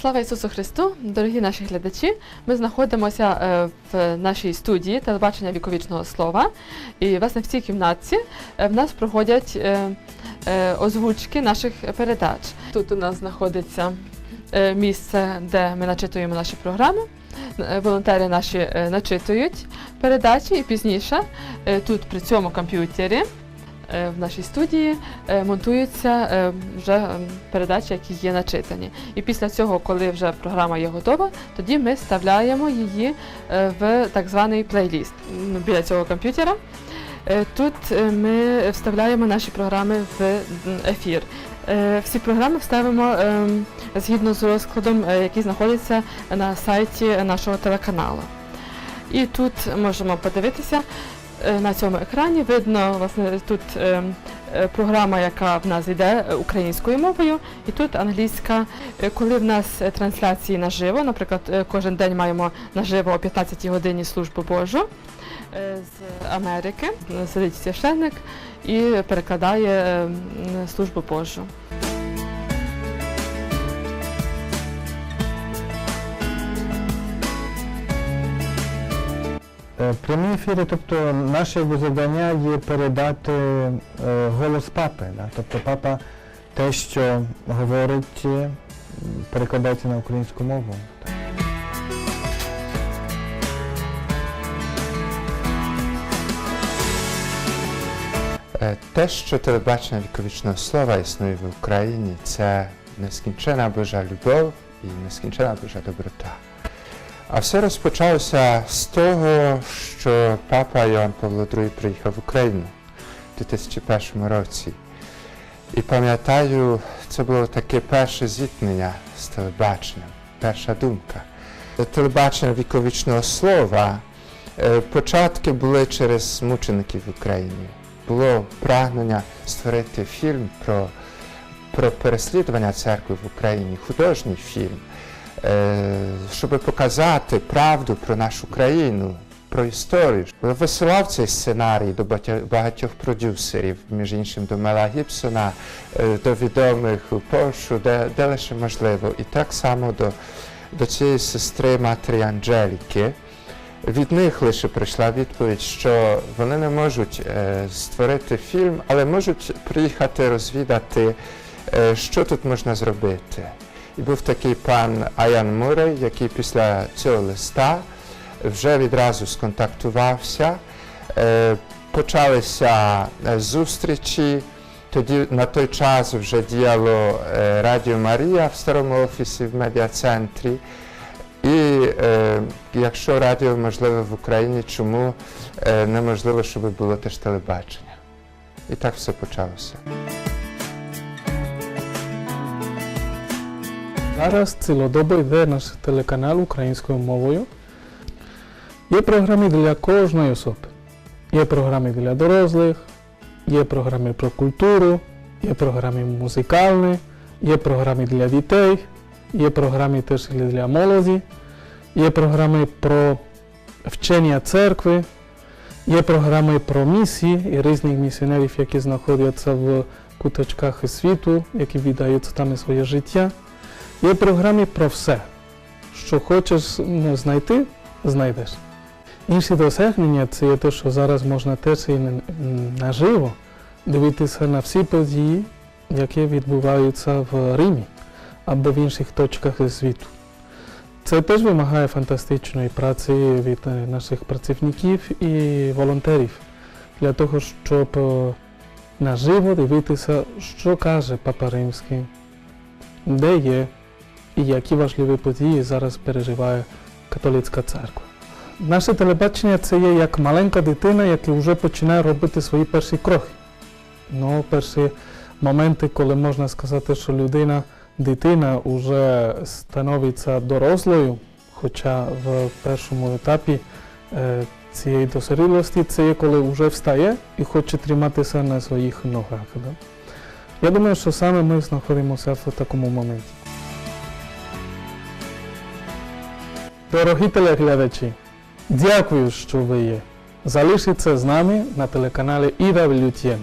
Слава Ісусу Христу, дорогі наші глядачі. Ми знаходимося е, в нашій студії телебачення віковічного слова. І власне в цій кімнатці е, в нас проходять е, озвучки наших передач. Тут у нас знаходиться місце, де ми начитуємо наші програми. Волонтери наші начитують передачі, і пізніше тут при цьому комп'ютері в нашій студії е, монтуються е, вже передачі, які є начитані. І після цього, коли вже програма є готова, тоді ми вставляємо її е, в так званий плейліст біля цього комп'ютера. Е, Тут е, ми вставляємо наші програми в ефір. Е, Всі програми вставимо ем, згідно з розкладом, е, який знаходиться на сайті нашого телеканалу. І тут можемо подивитися е, на цьому екрані. Видно, власне, тут ем, е, програма, яка в нас йде е, українською мовою, і тут англійська. Е, Коли в нас е, трансляції наживо, наприклад, е, кожен день маємо наживо о 15-й годині службу Божу е, з Америки, е, сидить священник і перекладає е, службу Божу. Прямі ефіри, тобто наше завдання є передати е, голос папи. Да? Тобто папа те, що говорить, е, перекладається на українську мову. Е, Те, що телебачення віковічного слова існує в Україні, це нескінчена Божа любов і нескінчена Божа доброта. А все розпочалося з того, що папа Йоанн Павло II приїхав в Україну у 2001 році. І пам'ятаю, це було таке перше зіткнення з телебаченням, перша думка. Телебачення віковічного слова е, початки були через мучеників в Україні було прагнення створити фільм про, про переслідування церкви в Україні, художній фільм, щоб показати правду про нашу країну, про історію. Висилав цей сценарій до багатьох- продюсерів, між іншим до Мела Гібсона, е, до відомих у Польщу, де, де лише можливо, і так само до, до цієї сестри матері Анджеліки. Від них лише прийшла відповідь, що вони не можуть е, створити фільм, але можуть приїхати розвідати, е, що тут можна зробити. І був такий пан Аян Мурей, який після цього листа вже відразу сконтактувався. Е, почалися е, зустрічі. Тоді на той час вже діяло е, Радіо Марія в старому офісі в медіа-центрі. І е, якщо радіо можливе в Україні, чому неможливо, щоб було теж телебачення? І так все почалося. Зараз цілодобово йде наш телеканал українською мовою. Є програми для кожної особи. Є програми для дорослих, є програми про культуру, є програми музикальні, є програми для дітей, є програми теж для молоді, є програми про вчення церкви, є програми про місії і різних місіонерів, які знаходяться в куточках світу, які віддають там своє життя. Є програми про все. Що хочеш ну, знайти, знайдеш. Інші досягнення це є те, що зараз можна теж і наживо дивитися на всі події, які відбуваються в Римі або в інших точках світу. Це теж вимагає фантастичної праці від е, наших працівників і волонтерів для того, щоб е, наживо дивитися, що каже Папа Римський, де є і які важливі події зараз переживає католицька церква. Наше телебачення це є як маленька дитина, яка вже починає робити свої перші кроки. Ну, перші моменти, коли можна сказати, що людина, дитина вже становиться дорослою, хоча в першому етапі е, цієї дозрілості це є коли вже встає і хоче триматися на своїх ногах. Да? Я думаю, що саме ми знаходимося в такому моменті. Дорогі телеглядачі, дякую, що ви є. Залишіться з нами на телеканалі IWTN.